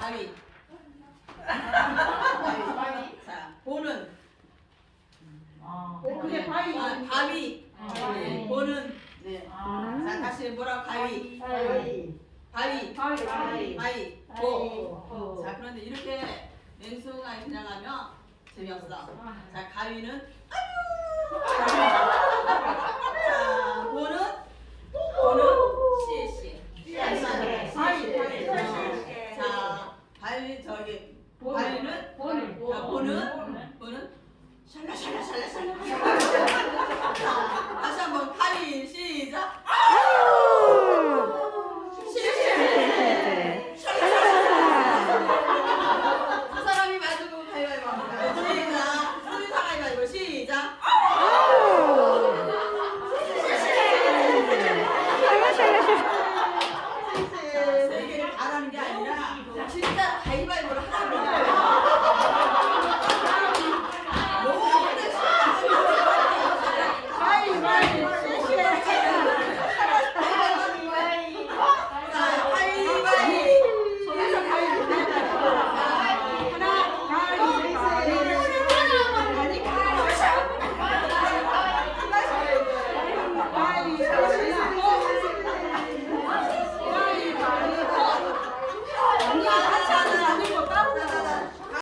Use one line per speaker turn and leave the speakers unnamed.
가위. 가위. 자, 보는.
아.
어, 그게 바위.
아, 바위.
아,
네, 보는. 네.
아.
자, 다시 뭐라고 가위.
바위.
바위.
바위. 바위.
바위. 보.
보.
자, 그런데 이렇게 맹수가 그냥 하면 재미없어. 자, 가위는 자, 보는 보는 씨씨.
바위. 바위.
자, 바위 저기
보는.
바위는
보는.
자, 보는 보는 샬라 샬라 샬라 샬라. 자, 다시 한번 가위 시작. 씨씨. 두 사람이 맞으고 가위바위보 합니다. 시작. 수리사 가위바위보 시작. 자, 세 개를 바라는 게 아니라 진짜 가위바위보